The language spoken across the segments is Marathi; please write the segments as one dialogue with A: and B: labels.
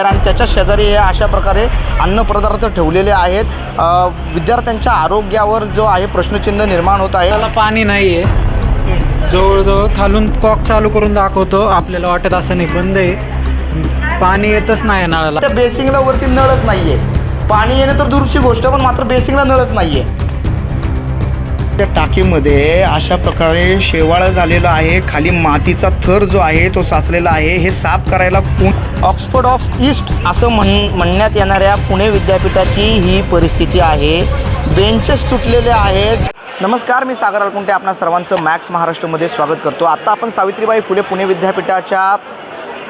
A: आणि त्याच्या शेजारी हे अशा प्रकारे अन्नपदार्थ ठेवलेले आहेत. विद्यार्थ्यांच्या आरोग्यावर जो आहे प्रश्नचिन्ह निर्माण होत आहे.
B: त्याला पाणी नाही आहे जवळजवळ खालून कॉक चालू करून दाखवतो. आपल्याला वाटत असं नाही बंद आहे. पाणी येतच नाही नळाला.
A: त्या बेसिंगला वरती नळच नाहीये. पाणी येणे तर दूरची गोष्ट पण मात्र बेसिंगला नळच नाहीये. त्या टाकीमध्ये अशा प्रकारे शेवाळ झालेलं आहे. खाली मातीचा थर जो आहे तो साचलेला आहे. हे साफ करायला पु ऑक्सफर्ड ऑफ ईस्ट असं म्हण म्हणण्यात येणाऱ्या पुणे विद्यापीठाची ही परिस्थिती आहे. बेंचेस तुटलेले आहेत. नमस्कार मी सागर अलकुंटे. आपणा सर्वांचं मॅक्स महाराष्ट्रमध्ये स्वागत करतो. आत्ता आपण सावित्रीबाई फुले पुणे विद्यापीठाच्या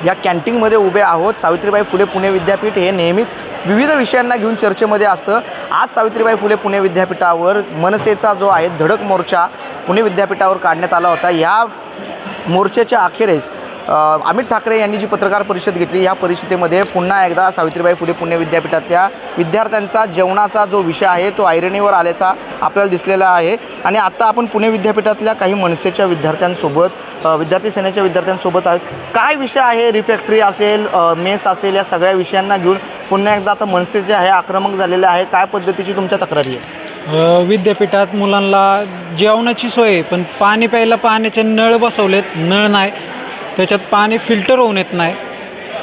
A: या कॅन्टीनमध्ये उभे आहोत. सावित्रीबाई फुले पुणे विद्यापीठ हे नेहमीच विविध विषयांना घेऊन चर्चेमध्ये असतं. आज सावित्रीबाई फुले पुणे विद्यापीठावर मनसेचा जो आहे धडक मोर्चा पुणे विद्यापीठावर काढण्यात आला होता. या मोर्चाच्या अखेरीस अमित ठाकरे यांनी जी पत्रकार परिषद घेतली या परिषदेमध्ये पुन्हा एकदा सावित्रीबाई फुले पुणे विद्यापीठातल्या विद्यार्थ्यांचा जेवणाचा जो विषय आहे तो ऐरणीवर आल्याचा आपल्याला दिसलेला आहे. आणि आत्ता आपण पुणे विद्यापीठातल्या काही मनसेच्या विद्यार्थ्यांसोबत विद्यार्थी सेनेच्या विद्यार्थ्यांसोबत आहेत. काय विषय आहे? रिफॅक्टरी असेल मेस असेल या सगळ्या विषयांना घेऊन पुन्हा एकदा आता मनसे जे आहे आक्रमक झालेले आहे. काय पद्धतीची तुमच्या तक्रारी आहे
B: विद्यापीठात मुलांना जेवणाची सोय आहे पण पाणी प्यायला पाण्याचे नळ बसवलेत. नळ नाही. त्याच्यात पाणी फिल्टर होऊन येत नाही.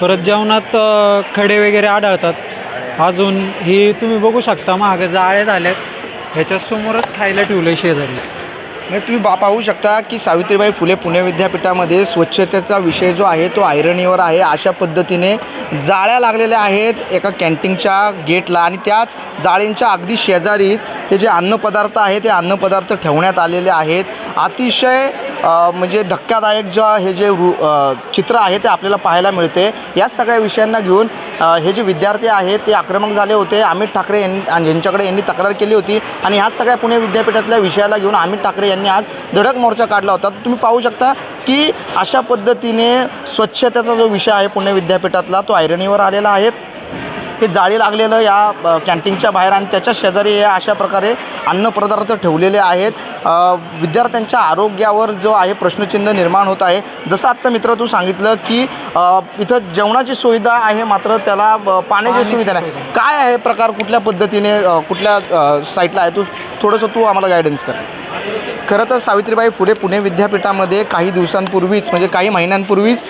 B: परत जेवणात खडे वगैरे आढळतात. अजून हे तुम्ही बघू शकता मागं जाळे झाल्यात ह्याच्यासमोरच खायला ठेवलं आहे शेजारी.
A: म्हणजे तुम्ही बा पाहू शकता की सावित्रीबाई फुले पुणे विद्यापीठामध्ये स्वच्छतेचा विषय जो आहे तो आयरणीवर आहे. अशा पद्धतीने जाळ्या लागलेल्या आहेत एका कॅन्टीनच्या गेटला आणि त्याच जाळींच्या अगदी शेजारीच हे जे अन्नपदार्थ आहे ते अन्नपदार्थ ठेवण्यात आलेले आहेत. अतिशय म्हणजे धक्कादायक जे हे जे रु चित्र आहे ते आपल्याला पाहायला मिळते. याच सगळ्या विषयांना घेऊन हे जे विद्यार्थी आहेत ते आक्रमक झाले होते. अमित ठाकरे यांनी आणि यांच्याकडे यांनी तक्रार केली होती. आणि ह्याच सगळ्या पुणे विद्यापीठातल्या विषयाला घेऊन अमित ठाकरे यांनी आज धडक मोर्चा काढला होता. तुम्ही पाहू शकता की अशा पद्धतीने स्वच्छतेचा जो विषय आहे पुणे विद्यापीठातला तो ऐरणीवर आलेला आहे. हे जाळी लागलेलं या कॅन्टीनच्या बाहेर आणि त्याच्या शेजारी हे अशा प्रकारे अन्नपदार्थ ठेवलेले आहेत. विद्यार्थ्यांच्या आरोग्यावर जो आहे प्रश्नचिन्ह निर्माण होत आहे. जसं आत्ता मित्र तू सांगितलं की इथं जेवणाची सुविधा आहे मात्र त्याला पाण्याची सुविधा नाही. काय आहे प्रकार कुठल्या पद्धतीने कुठल्या साईटला आहे? तू थोडंसं तू आम्हाला गायडन्स कर. खरं तर सावित्रीबाई फुले पुणे विद्यापीठामध्ये काही दिवसांपूर्वीच म्हणजे काही महिन्यांपूर्वीच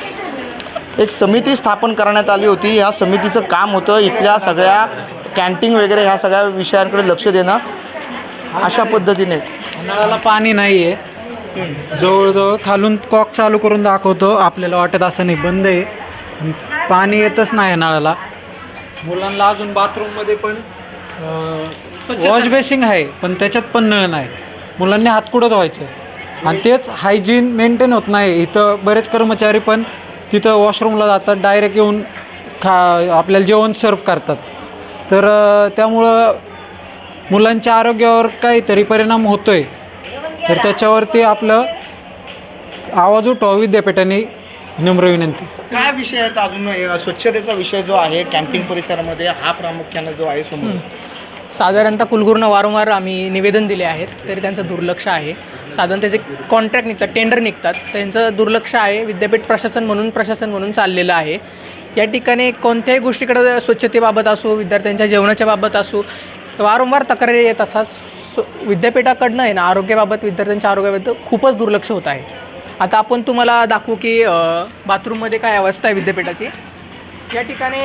A: एक समिती स्थापन करण्यात आली होती. या समितीचं काम होतं इथल्या सगळ्या कॅन्टीन वगैरे ह्या सगळ्या विषयांकडे लक्ष देणं अशा पद्धतीने.
B: नळाला पाणी नाही आहे जवळजवळ खालून कॉक चालू करून दाखवतो. आपल्याला वाटत असं नाही बंद आहे. पाणी येतच नाही नळाला मुलांना अजून बाथरूममध्ये पण वॉश बेसिंग आहे पण त्याच्यात पण नळ नाही मुलांनी हात कुडत व्हायचं आणि तेच हायजीन मेंटेन होत नाही. इथं बरेच कर्मचारी पण तिथं वॉशरूमला जातात डायरेक्ट येऊन खा आपल्याला जेवण सर्व करतात. तर त्यामुळं मुलांच्या आरोग्यावर काहीतरी परिणाम होतोय. तर त्याच्यावरती आपलं आवाज उठवा विद्यापीठाने. नम्र विनंती.
A: काय विषय आहेत अजून? स्वच्छतेचा विषय जो आहे कॅन्टीन परिसरामध्ये हा प्रामुख्याने जो आहे समोर.
C: साधारणतः कुलगुरूंना वारंवार आम्ही निवेदन दिले आहेत तरी त्यांचं दुर्लक्ष आहे. साधारण त्याचे कॉन्ट्रॅक्ट निघतात टेंडर निघतात. त्यांचं दुर्लक्ष आहे विद्यापीठ प्रशासन म्हणून प्रशासन म्हणून चाललेलं आहे. या ठिकाणी कोणत्याही गोष्टीकडे स्वच्छतेबाबत असो विद्यार्थ्यांच्या जेवणाच्या बाबत असो वारंवार तक्रारी येत असतात. विद्यापीठाकडनं आहे ना आरोग्याबाबत विद्यार्थ्यांच्या आरोग्याबाबत खूपच दुर्लक्ष होत आहे. आता आपण तुम्हाला दाखवू की बाथरूममध्ये काय अवस्था आहे विद्यापीठाची. या ठिकाणी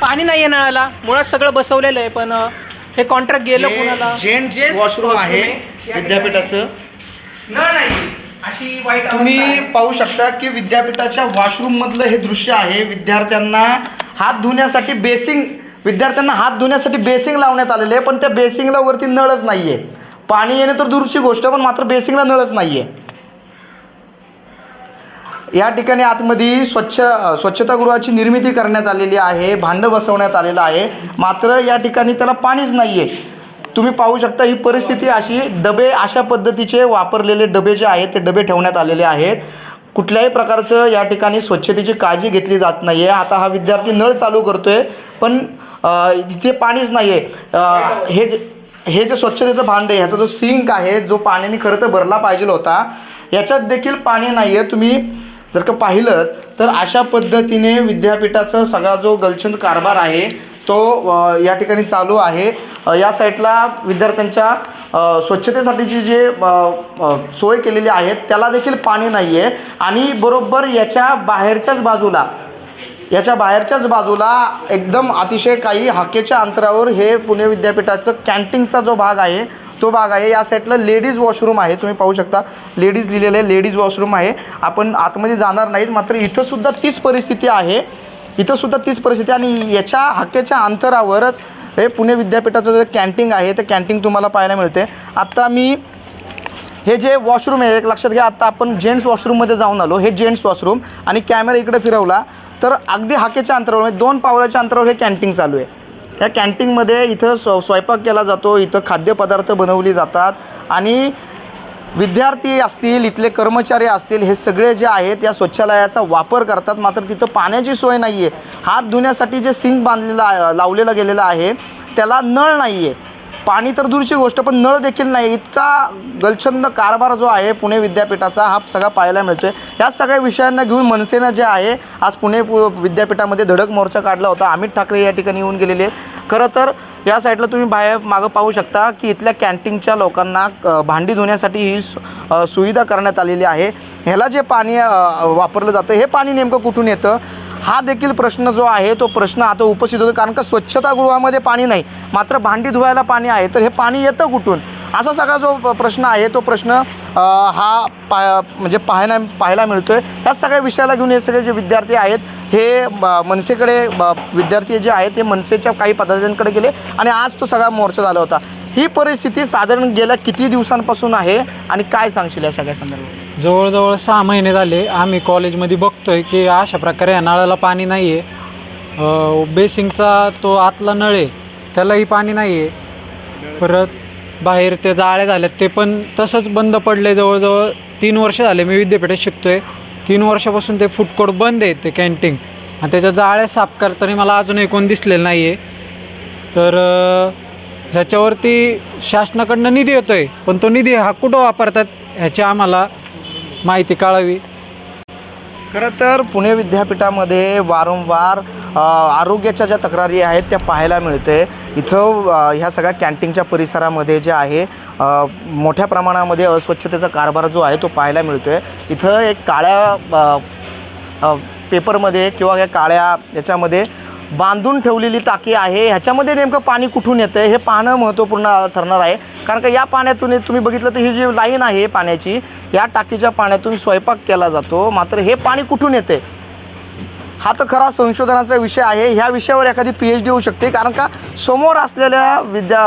C: पाणी नाही आहे नळाला. मुळात सगळं बसवलेलं आहे पण अ, हे कॉन्ट्रॅक्ट गेलं कुणाला?
A: जेंट्स वॉशरूम आहे
C: या
A: विद्यापीठाचं.
C: नळ नाही. अशी वाईट
A: तुम्ही
C: आहे.
A: पाहू शकता की विद्यापीठाच्या वॉशरूम मधलं हे दृश्य आहे. विद्यार्थ्यांना हात धुण्यासाठी बेसिंग विद्यार्थ्यांना हात धुण्यासाठी बेसिंग लावण्यात आलेले आहे पण त्या बेसिंगला वरती नळच नाहीये. पाणी येणे तर दूरची गोष्ट पण मात्र बेसिंगला नळच नाहीये. या ठिकाणी आतमध्ये स्वच्छ स्वच्छतागृहाची निर्मिती करण्यात आलेली आहे भांडं बसवण्यात आलेलं आहे. मात्र या ठिकाणी त्याला पाणीच नाही आहे तुम्ही पाहू शकता ही परिस्थिती अशी डबे अशा पद्धतीचे वापरलेले डबे जे आहेत ते डबे ठेवण्यात आलेले आहेत. कुठल्याही प्रकारचं या ठिकाणी स्वच्छतेची काळजी घेतली जात नाही आहे आता हा विद्यार्थी नळ चालू करतो आहे पण इथे पाणीच नाही आहे हे जे हे जे स्वच्छतेचं भांड आहे ह्याचा जो सिंक आहे जो पाण्याने खरं तर भरला पाहिजे होता याच्यात देखील पाणी नाही आहे तुम्ही जर का पाहिलं तर अशा पद्धतीने विद्यापीठाचा सगळा जो गलछंद कारभार आहे तो या ठिकाणी चालू आहे. या साईटला विद्यार्थ्यांच्या स्वच्छतेसाठीची जे सोय केलेली आहे त्याला देखील पाणी नाही आहे आणि बरोबर याच्या बाहेरच्याच बाजूला याच्या बाहेरच्याच बाजूला एकदम अतिशय काही हाकेच्या अंतरावर हे पुणे विद्यापीठाचं कॅन्टीनचा जो भाग आहे तो भाग आहे. या साईडला लेडीज वॉशरूम आहे. तुम्ही पाहू शकता. लेडीज लिहिलेलं आहे लेडीज वॉशरूम आहे. आपण आतमध्ये जाणार नाहीत मात्र इथंसुद्धा तीच परिस्थिती आहे. इथंसुद्धा तीच परिस्थिती आणि याच्या हाकेच्या अंतरावरच हे पुणे विद्यापीठाचं जे कॅन्टीन आहे ते कॅन्टीन तुम्हाला पाहायला मिळते. आत्ता मी हे जे वॉशरूम आहे एक लक्षात घ्या. आत्ता आपण जेंट्स वॉशरूममध्ये जाऊन आलो. हे जेंट्स वॉशरूम आणि कॅमेरा इकडे फिरवला तर अगदी हाकेच्या अंतरावर म्हणजे दोन पावलाच्या अंतरावर हे कॅन्टीन चालू आहे. या कॅन्टीनमध्ये इथं स्व स्वयंपाक केला जातो इथं खाद्यपदार्थ बनवली जातात आणि विद्यार्थी असतील इथले कर्मचारी असतील हे सगळे जे आहेत या स्वच्छालयाचा वापर करतात. मात्र तिथं पाण्याची सोय नाही आहे हात धुण्यासाठी जे सिंक बांधलेलं लावलेलं गेलेलं आहे त्याला नळ नाही आहे पाणी तर दूरची गोष्ट पण नळ देखील नाही. इतका गलछंद कारभार जो आहे पुणे विद्यापीठाचा हा सगळा पाहायला मिळतो आहे या सगळ्या विषयांना घेऊन मनसेनं जे आहे आज पुणे पु विद्यापीठामध्ये धडक मोर्चा काढला होता. अमित ठाकरे या ठिकाणी येऊन गेलेले. खरं तर या साईडला तुम्ही बाहेर मागं पाहू शकता की इथल्या कॅन्टीनच्या लोकांना भांडी धुण्यासाठी ही सुविधा करण्यात आलेली आहे. ह्याला जे पाणी वापरलं जातं हे पाणी नेमकं कुठून येतं? हा देखील प्रश्न जो आहे तो प्रश्न आता उपस्थित होतो कारण का स्वच्छतागृहामध्ये पाणी नाही. मात्र भांडी धुवायला पाणी आहे तर हे पाणी येतं कुठून? असा सगळा जो प्रश्न आहे तो प्रश्न हा पा म्हणजे पाहायला पाहायला मिळतो आहे ह्या सगळ्या विषयाला घेऊन हे सगळे जे विद्यार्थी आहेत हे ब- मनसेकडे ब- विद्यार्थी जे आहेत ते मनसेच्या काही पदाधिकाऱ्यांकडे गेले आणि आज तो सगळा मोर्चा झाला होता. ही परिस्थिती साधारण गेल्या किती दिवसांपासून आहे आणि काय सांगशील या सगळ्या संदर्भात?
B: जवळजवळ सहा महिने झाले आम्ही कॉलेजमध्ये बघतोय की अशा प्रकारे या नळाला पाणी नाही आहे बेसिंगचा तो आतला नळ आहे त्यालाही पाणी नाही आहे परत बाहेर ते जाळे झाल्यात ते पण तसंच बंद पडले जवळजवळ तीन वर्ष झाले मी विद्यापीठात शिकतो आहे तीन वर्षापासून ते फूड कोर्ट बंद आहे ते कॅन्टीन आणि त्याच्या जाळ्या साफ करताना मला अजूनही कोण दिसलेलं नाही आहे तर ह्याच्यावरती शासनाकडनं निधी येतो आहे पण तो निधी हा कुठं वापरतात ह्याची आम्हाला माहिती कळावी.
A: खरं तर पुणे विद्यापीठामध्ये वारंवार आरोग्याच्या ज्या तक्रारी आहेत त्या पाहायला मिळते. इथं ह्या सगळ्या कॅन्टीनच्या परिसरामध्ये जे आहे मोठ्या प्रमाणामध्ये अस्वच्छतेचा कारभार जो आहे तो पाहायला मिळतो आहे इथं एक काळ्या पेपरमध्ये किंवा या काळ्या याच्यामध्ये बांधून ठेवलेली टाकी आहे. ह्याच्यामध्ये नेमकं पाणी कुठून येतं हे पाहणं महत्त्वपूर्ण ठरणार आहे. कारण का या पाण्यातून तुम्ही बघितलं तर ही जी लाईन आहे पाण्याची या टाकीच्या पाण्यातून स्वयंपाक केला जातो. मात्र हे पाणी कुठून येते हा तर खरा संशोधनाचा विषय आहे. ह्या विषयावर एखादी पी एच डी होऊ शकते. कारण का समोर असलेल्या विद्या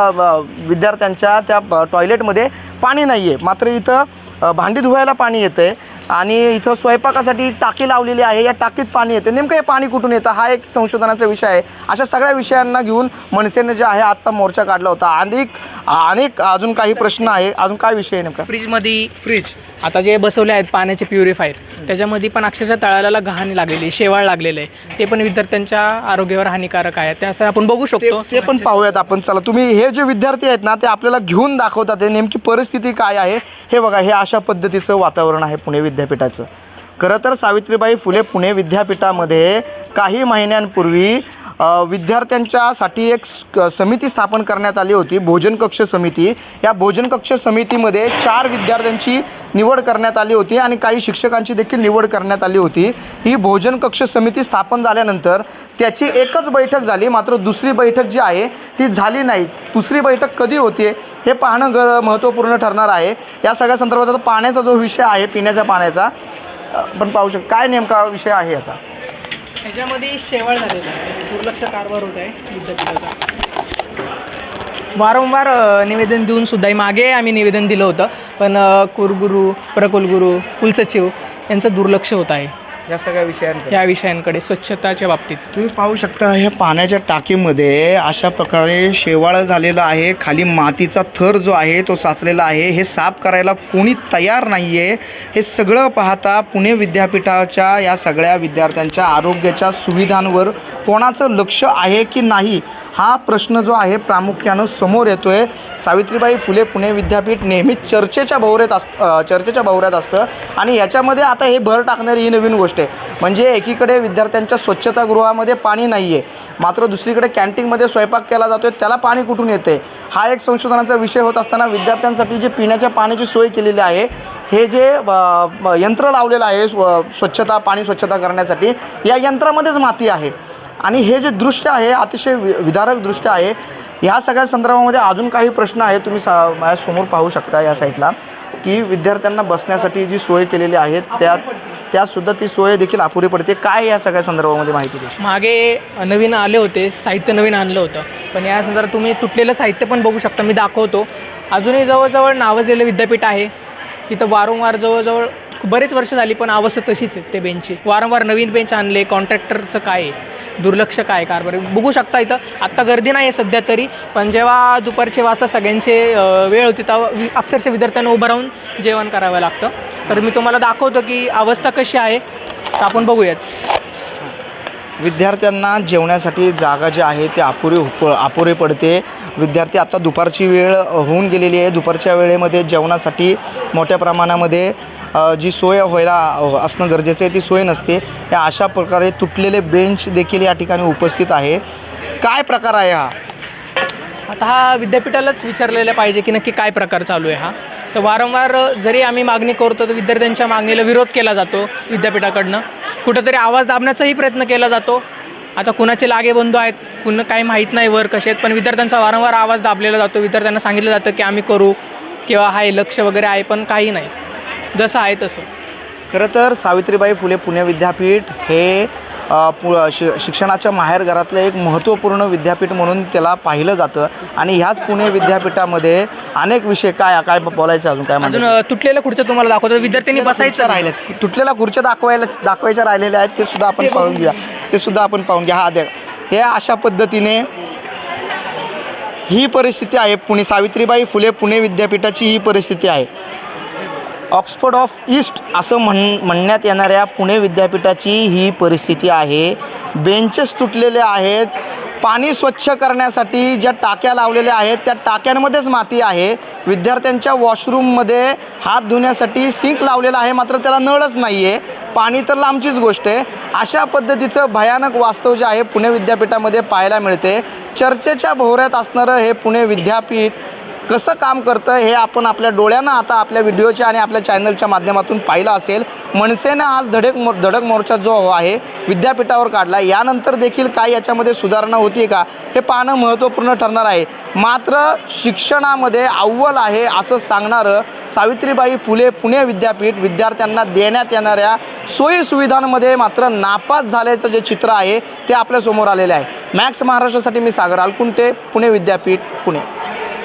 A: विद्यार्थ्यांच्या त्या टॉयलेटमध्ये पाणी नाही आहे मात्र इथं भांडी धुवायला पाणी येतं आहे आणि इथं स्वयंपाकासाठी टाकी लावलेली आहे. या टाकीत पाणी येते नेमकं हे पाणी कुठून येतं? हा एक संशोधनाचा विषय आहे. अशा सगळ्या विषयांना घेऊन मनसेने जे आहे आजचा मोर्चा काढला होता. अनेक अनेक अजून काही प्रश्न आहे. अजून काय विषय आहे नेमका?
C: फ्रीजमध्ये फ्रीज आता जे बसवले आहेत पाण्याचे प्युरिफायर त्याच्यामध्ये पण अक्षरशः तळाला घाण लागलेली शेवाळ लागलेलं आहे. ते पण विद्यार्थ्यांच्या आरोग्यावर हानिकारक आहे. त्यासाठी आपण बघू शकतो.
A: ते पण पाहूयात आपण. चला तुम्ही हे जे विद्यार्थी आहेत ना ते आपल्याला घेऊन दाखवतात नेमकी परिस्थिती काय आहे. हे बघा हे अशा पद्धतीचं वातावरण आहे पुणे विद्यापीठाचं. खरं तर सावित्रीबाई फुले पुणे विद्यापीठामध्ये काही महिन्यांपूर्वी विद्यार्थ्यांच्यासाठी एक समिती स्थापन करण्यात आली होती भोजन कक्ष समिती. या भोजन कक्ष समितीमध्ये चार विद्यार्थ्यांची निवड करण्यात आली होती आणि काही शिक्षकांची देखील निवड करण्यात आली होती. ही भोजन कक्ष समिती स्थापन झाल्यानंतर त्याची एकच बैठक झाली मात्र दुसरी बैठक जी आहे ती झाली नाही. दुसरी बैठक कधी होते हे पाहणं ग महत्त्वपूर्ण ठरणार आहे. या सगळ्या संदर्भात आता पाण्याचा जो विषय आहे पिण्याच्या पाण्याचा आपण पाहू शकतो. काय नेमका विषय आहे याचा?
C: ह्याच्यामध्ये शेवाळ झालेलं आहे. दुर्लक्ष कारभार होत आहे विद्यापीठाचा. वारंवार निवेदन देऊन सुद्धा मागे आम्ही निवेदन दिलं होतं. पण कुरगुरू प्रकुलगुरू कुलसचिव यांचं दुर्लक्ष होत आहे.
A: या सगळ्या विषयांकडे.
C: या विषयांकडे स्वच्छताच्या बाबतीत.
A: तुम्ही पाहू शकता ह्या पाण्याच्या टाकीमध्ये अशा प्रकारे शेवाळ झालेलं आहे. खाली मातीचा थर जो आहे तो साचलेला आहे. हे साफ करायला कोणी तयार नाही आहे हे सगळं पाहता पुणे विद्यापीठाच्या या सगळ्या विद्यार्थ्यांच्या आरोग्याच्या सुविधांवर कोणाचं लक्ष आहे की नाही हा प्रश्न जो आहे प्रामुख्यानं समोर येतो आहे सावित्रीबाई फुले पुणे विद्यापीठ नेहमीच चर्चेच्या भोवऱ्यात अस चर्चेच्या भोवऱ्यात असतं. आणि याच्यामध्ये आता हे भर टाकणारी ही नवीन गोष्ट आहे म्हणजे एकीकडे विद्यार्थ्यांच्या स्वच्छतागृहामध्ये पाणी नाही आहे मात्र दुसरीकडे कॅन्टीनमध्ये स्वयंपाक केला जातो त्याला पाणी कुठून येते हा एक संशोधनाचा विषय होत असताना विद्यार्थ्यांसाठी जे पिण्याच्या पाण्याची सोय केलेली आहे हे जे यंत्र लावलेलं आहे स्व- स्वच्छता पाणी स्वच्छता करण्यासाठी या यंत्रामध्येच माती आहे. आणि हे जे दृश्य आहे अतिशय वि विदारक दृश्य आहे. ह्या सगळ्या संदर्भामध्ये अजून काही प्रश्न आहे तुम्ही सा माझ्यासमोर पाहू शकता या साईडला की विद्यार्थ्यांना बसण्यासाठी जी सोय केलेली आहे त्यात त्यातसुद्धा ती सोय देखील अपुरी पडते. काय या सगळ्या संदर्भामध्ये माहिती द्या
C: मागे नवीन आले होते साहित्य नवीन आणलं होतं. पण या संदर्भात तुम्ही तुटलेलं साहित्य पण बघू शकता मी दाखवतो. अजूनही जवळजवळ नावाजलेलं विद्यापीठ आहे. इथं वारंवार जवळजवळ बरेच वर्ष झाली पण अवस्था तशीच आहे ते बेंचची वारंवार नवीन बेंच आणले कॉन्ट्रॅक्टरचं काय आहे? दुर्लक्ष काय कारभार? बरं बघू शकता इथं. आत्ता गर्दी नाही आहे सध्या तरी पण जेव्हा दुपारचे वाजता सगळ्यांचे वेळ होती तेव्हा अक्षरशः विद्यार्थ्यांना उभं राहून जेवण करावं लागतं. तर मी तुम्हाला दाखवतो की अवस्था कशी आहे. तर आपण बघूयाच
A: विद्यार्थ्यांना जेवण्यासाठी जागा जी आहे ती अपुरी प अपुरे पडते. विद्यार्थी आता दुपारची वेळ होऊन गेलेली आहे. दुपारच्या वेळेमध्ये जेवणासाठी मोठ्या प्रमाणामध्ये जी सोय व्हायला असणं गरजेचं आहे ती सोय नसते. या अशा प्रकारे तुटलेले बेंच देखील या ठिकाणी उपस्थित आहे. काय प्रकार आहे हा?
C: आता हा विद्यापीठालाच विचारलेलं पाहिजे की नक्की काय प्रकार चालू आहे हा. तर वारंवार जरी आम्ही मागणी करतो तर विद्यार्थ्यांच्या मागणीला विरोध केला जातो विद्यापीठाकडनं. कुठंतरी आवाज दाबण्याचाही प्रयत्न केला जातो. आता कुणाचे लागे बंधू आहेत कुणं काही माहीत नाही वर कसे आहेत पण विद्यार्थ्यांचा वारंवार आवाज दाबलेला जातो. विद्यार्थ्यांना सांगितलं जातं की आम्ही करू किंवा आहे लक्ष वगैरे आहे पण काही नाही. जसं आहे तसं.
A: खरं तर सावित्रीबाई फुले पुणे विद्यापीठ हे पु शि शिक्षणाच्या माहेरघरातलं एक महत्त्वपूर्ण विद्यापीठ म्हणून त्याला पाहिलं जातं. आणि ह्याच पुणे विद्यापीठामध्ये अनेक विषय काय काय बोलायचं अजून काय
C: अजून
A: म्हणजे
C: अ, तुटलेलं खुर्च्या तुम्हाला दाखवतो. विद्यार्थ्यांनी बसायचं
A: राहिले. तुटलेल्या खुर्च्या दाखवायला दाखवायच्या राहिलेल्या आहेत ते सुद्धा आपण पाहून घेऊया ते सुद्धा आपण पाहून घ्या. हा द्या हे अशा पद्धतीने ही परिस्थिती आहे. पुणे सावित्रीबाई फुले पुणे विद्यापीठाची ही परिस्थिती आहे. ऑक्सफर्ड ऑफ ईस्ट असं म्हण म्हणण्यात येणाऱ्या पुणे विद्यापीठाची ही परिस्थिती आहे. बेंचेस तुटलेले आहेत. पाणी स्वच्छ करण्यासाठी ज्या टाक्या लावलेल्या आहेत त्या टाक्यांमध्येच माती आहे. विद्यार्थ्यांच्या वॉशरूममध्ये हात धुण्यासाठी सिंक लावलेला आहे मात्र त्याला नळच नाही आहे पाणी तर लांबचीच गोष्ट आहे. अशा पद्धतीचं भयानक वास्तव जे आहे पुणे विद्यापीठामध्ये पाहायला मिळते. चर्चेच्या भोवऱ्यात असणारं हे पुणे विद्यापीठ कसं काम करतं हे आपण आपल्या डोळ्यानं आता आपल्या व्हिडिओच्या आणि आपल्या चॅनलच्या माध्यमातून पाहिलं असेल. मनसेनं आज धडक मोर धडक मोर्चा जो आहे विद्यापीठावर काढला. यानंतर देखील काय याच्यामध्ये सुधारणा होती का हे पाहणं महत्त्वपूर्ण ठरणार आहे. मात्र शिक्षणामध्ये अव्वल आहे असं सांगणारं सावित्रीबाई फुले पुणे विद्यापीठ विद्यार्थ्यांना देण्यात येणाऱ्या सोयीसुविधांमध्ये मात्र नापास झाल्याचं जे चित्र आहे ते आपल्यासमोर आलेलं आहे. मॅक्स महाराष्ट्रासाठी मी सागर आलकुंटे पुणे विद्यापीठ पुणे.